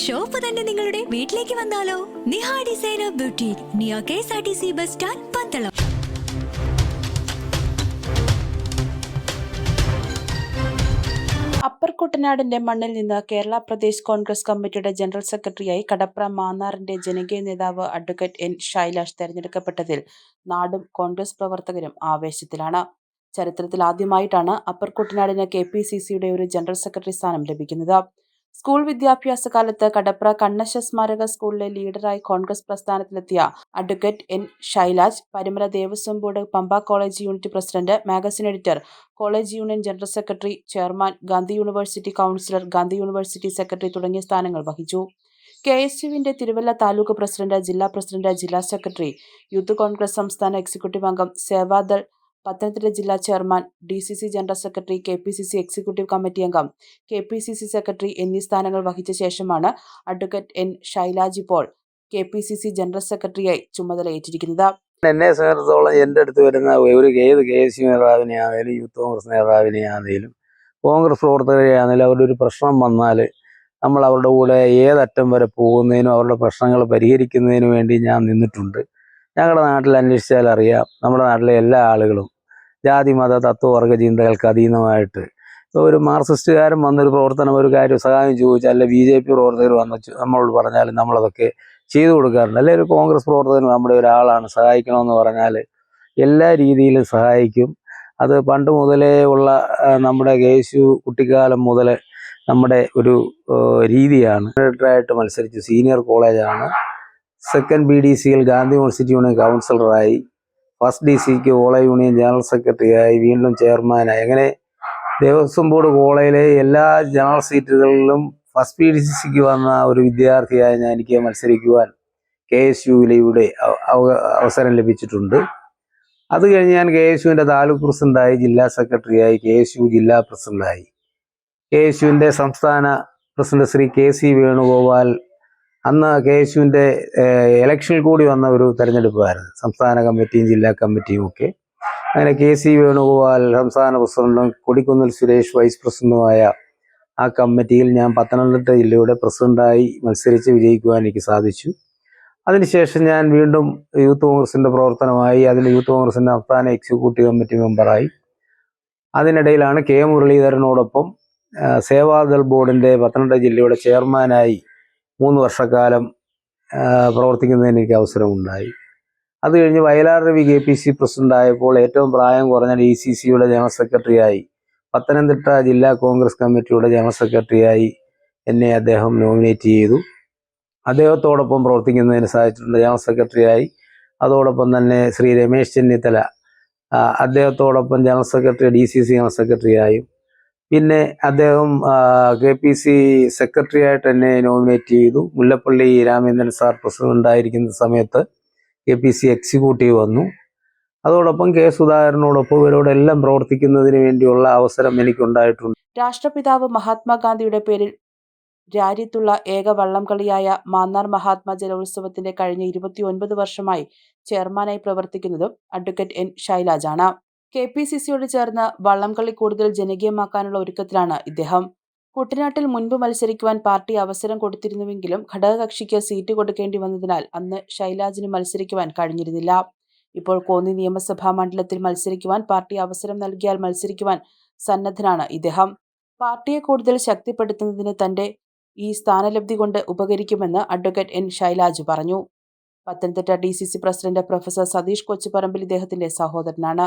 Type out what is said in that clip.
Shop തന്നെ നിങ്ങളുടെ വീട്ടിലേക്ക് വന്നാലോ? Niha designer beauty Niya K S R T C bus stand Pandalam. Upper കുട്ടനാടിന്റെ മണ്ണിൽ നിന്ന് കേരള പ്രദേശ് കോൺഗ്രസ് കമ്മിറ്റിയുടെ ജനറൽ സെക്രട്ടറിയായി കടപ്ര മാന്നാറിന്റെ ജനകീയ നേതാവ് അഡ്വക്കേറ്റ് എൻ ഷൈലാഷ് തെരഞ്ഞെടുക്കപ്പെട്ടതിൽ നാടും കോൺഗ്രസ് പ്രവർത്തകരും ആവേശത്തിലാണ്. ചരിത്രത്തിൽ ആദ്യമായിട്ടാണ് അപ്പർ കുട്ടനാടിന് കെ പി സി സിയുടെ ഒരു ജനറൽ സെക്രട്ടറി സ്ഥാനം ലഭിക്കുന്നത്. സ്കൂൾ വിദ്യാഭ്യാസ കാലത്ത് കടപ്ര കണ്ണശ സ്മാരക സ്കൂളിലെ ലീഡറായി Congress പ്രസ്ഥാനത്തിലെത്തിയ advocate N Shailaj Parumala Devaswom board Pampa college unit president magazine editor college union general secretary chairman Gandhi university councillor Gandhi university secretary തുടങ്ങിയ സ്ഥാനങ്ങൾ വഹിച്ചു. കെ എസ് യുവിന്റെ തിരുവല്ല താലൂക്ക് പ്രസിഡന്റ് ജില്ലാ പ്രസിഡന്റ് ജില്ലാ സെക്രട്ടറി യൂത്ത് കോൺഗ്രസ് സംസ്ഥാന എക്സിക്യൂട്ടീവ് അംഗം സേവാദൾ പത്തനംതിട്ട ജില്ലാ chairman D C C general secretary K P C C executive committee അംഗം K P C C secretary എന്നീ സ്ഥാനങ്ങൾ വഹിച്ച ശേഷമാണ് advocate N Shailaj Paul K P C C general സെക്രട്ടറിയായി ചുമതലയേറ്റിരിക്കുന്നത് എന്നെ സംബന്ധിച്ചിടത്തോളം എന്റെ അടുത്ത് വരുന്ന ഒരു ഏത് കെ എസ് യു നേതാവിനെ ആണെങ്കിലും യൂത്ത് കോൺഗ്രസ് നേതാവിനെ ആണെങ്കിലും കോൺഗ്രസ് പ്രവർത്തകരെ ആണെങ്കിലും അവരുടെ ഒരു പ്രശ്നം വന്നാൽ നമ്മൾ അവരുടെ കൂടെ ഏതറ്റം വരെ പോകുന്നതിനും അവരുടെ പ്രശ്നങ്ങൾ പരിഹരിക്കുന്നതിനും വേണ്ടി ഞാൻ നിന്നിട്ടുണ്ട്. ഞങ്ങളുടെ നാട്ടിൽ അന്വേഷിച്ചാൽ അറിയാം. നമ്മുടെ നാട്ടിലെ എല്ലാ ആളുകളും ജാതി മത തത്വവർഗ ചിന്തകൾക്ക് അതീതമായിട്ട്. ഇപ്പോൾ ഒരു മാർക്സിസ്റ്റുകാരൻ വന്നൊരു പ്രവർത്തനം ഒരു കാര്യം സഹായം ചോദിച്ചാൽ അല്ലെ ബി ജെ പി പ്രവർത്തകർ വന്ന് നമ്മളോട് പറഞ്ഞാലും നമ്മളതൊക്കെ ചെയ്തു കൊടുക്കാറുണ്ട്. അല്ലെ ഒരു കോൺഗ്രസ് പ്രവർത്തകൻ നമ്മുടെ ഒരാളാണ് സഹായിക്കണമെന്ന് പറഞ്ഞാൽ എല്ലാ രീതിയിലും സഹായിക്കും. അത് പണ്ട് മുതലേ ഉള്ള നമ്മുടെ കേശു കുട്ടിക്കാലം മുതൽ നമ്മുടെ ഒരു രീതിയാണ്. ഡയറക്ടറായിട്ട് മത്സരിച്ച് സീനിയർ കോളേജാണ്. സെക്കൻഡ് ബി ഡി സിയിൽ ഗാന്ധി യൂണിവേഴ്സിറ്റി യൂണിയൻ കൗൺസിലറായി. ഫസ്റ്റ് ഡി സിക്ക് ഓള യൂണിയൻ ജനറൽ സെക്രട്ടറിയായി വീണ്ടും ചെയർമാനായി. അങ്ങനെ ദേവസ്വം ബോർഡ് കോളേജിലെ എല്ലാ ജനറൽ സീറ്റുകളിലും ഫസ്റ്റ് പി ഡി വന്ന ഒരു വിദ്യാർത്ഥിയായി ഞാൻ എനിക്ക് മത്സരിക്കുവാൻ കെ എസ് യുവിലൂടെ അവസരം ലഭിച്ചിട്ടുണ്ട്. അത് കഴിഞ്ഞ് ഞാൻ കെ എസ് യുവിന്റെ താലൂക്ക് പ്രസിഡന്റായി ജില്ലാ സെക്രട്ടറിയായി കെ എസ് യു ജില്ലാ പ്രസിഡന്റായി. കെ എസ് യുവിന്റെ സംസ്ഥാന president Shri K C Venugopal അന്ന് കെ എസ് യുവിന്റെ ഇലക്ഷനിൽ കൂടി വന്ന ഒരു തെരഞ്ഞെടുപ്പായിരുന്നു. സംസ്ഥാന കമ്മിറ്റിയും ജില്ലാ കമ്മിറ്റിയും ഒക്കെ. അങ്ങനെ കെ സി വേണുഗോപാൽ സംസ്ഥാന പ്രസിഡന്റും കൊടിക്കുന്നിൽ സുരേഷ് വൈസ് പ്രസിഡന്റുമായ ആ കമ്മിറ്റിയിൽ ഞാൻ പത്തനംതിട്ട ജില്ലയുടെ പ്രസിഡന്റായി മത്സരിച്ച് വിജയിക്കുവാൻ എനിക്ക് സാധിച്ചു. അതിനുശേഷം ഞാൻ വീണ്ടും യൂത്ത് കോൺഗ്രസിന്റെ പ്രവർത്തനമായി അതിൽ യൂത്ത് കോൺഗ്രസിന്റെ സംസ്ഥാന എക്സിക്യൂട്ടീവ് കമ്മിറ്റി മെമ്പറായി അതിനിടയിലാണ് കെ മുരളീധരനോടൊപ്പം സേവാദൾ ബോർഡിന്റെ പത്തനംതിട്ട ജില്ലയുടെ ചെയർമാനായി മൂന്ന് വർഷക്കാലം പ്രവർത്തിക്കുന്നതിന് എനിക്ക് അവസരമുണ്ടായി. അത് കഴിഞ്ഞ് Vayalar Ravi K P C president ആയപ്പോൾ ഏറ്റവും പ്രായം കുറഞ്ഞ ഡി സി സിയുടെ ജനറൽ സെക്രട്ടറിയായി. പത്തനംതിട്ട ജില്ലാ കോൺഗ്രസ് കമ്മിറ്റിയുടെ ജനറൽ സെക്രട്ടറിയായി എന്നെ അദ്ദേഹം നോമിനേറ്റ് ചെയ്തു. അദ്ദേഹത്തോടൊപ്പം പ്രവർത്തിക്കുന്നതിന് സാധിച്ചിട്ടുണ്ട് ജനറൽ സെക്രട്ടറിയായി. അതോടൊപ്പം തന്നെ ശ്രീ രമേശ് ചെന്നിത്തല അദ്ദേഹത്തോടൊപ്പം general secretary D C C general സെക്രട്ടറിയായും പിന്നെ അദ്ദേഹം കെ പി സി സെക്രട്ടറി ആയിട്ട് എന്നെ നോമിനേറ്റ് ചെയ്തു. മുല്ലപ്പള്ളി രാമേന്ദ്രൻ സാർ പ്രസിഡന്റ് ആയിരിക്കുന്ന സമയത്ത് കെ പി സി എക്സിക്യൂട്ടീവ് വന്നു. അതോടൊപ്പം കെ സുധാകരനോടൊപ്പം ഇവരോടെല്ലാം പ്രവർത്തിക്കുന്നതിന് വേണ്ടിയുള്ള അവസരം എനിക്കുണ്ടായിട്ടുണ്ട്. രാഷ്ട്രപിതാവ് മഹാത്മാഗാന്ധിയുടെ പേരിൽ രാജ്യത്തുള്ള ഏക വള്ളംകളിയായ മാന്നാർ മഹാത്മാ ജലോത്സവത്തിന്റെ കഴിഞ്ഞ ഇരുപത്തിയൊൻപത് വർഷമായി ചെയർമാനായി പ്രവർത്തിക്കുന്നതും അഡ്വക്കേറ്റ് എൻ ഷൈലാജാണ് കെ പി സി സിയോട് ചേർന്ന് വള്ളംകളി കൂടുതൽ ജനകീയമാക്കാനുള്ള ഒരുക്കത്തിലാണ് ഇദ്ദേഹം. കുട്ടനാട്ടിൽ മുൻപ് മത്സരിക്കുവാൻ പാർട്ടി അവസരം കൊടുത്തിരുന്നുവെങ്കിലും ഘടകകക്ഷിക്ക് സീറ്റ് കൊടുക്കേണ്ടി വന്നതിനാൽ അന്ന് ശൈലാജിന് മത്സരിക്കുവാൻ കഴിഞ്ഞിരുന്നില്ല. ഇപ്പോൾ കോന്നി നിയമസഭാ മണ്ഡലത്തിൽ മത്സരിക്കുവാൻ പാർട്ടി അവസരം നൽകിയാൽ മത്സരിക്കുവാൻ സന്നദ്ധനാണ് ഇദ്ദേഹം. പാർട്ടിയെ കൂടുതൽ ശക്തിപ്പെടുത്തുന്നതിന് തന്റെ ഈ സ്ഥാനലബ്ധി കൊണ്ട് ഉപകരിക്കുമെന്ന് അഡ്വക്കേറ്റ് എൻ ശൈലാജ് പറഞ്ഞു. Pathanamthitta D C C president professor Satheesh Kochuparambil ഇദ്ദേഹത്തിന്റെ സഹോദരനാണ്.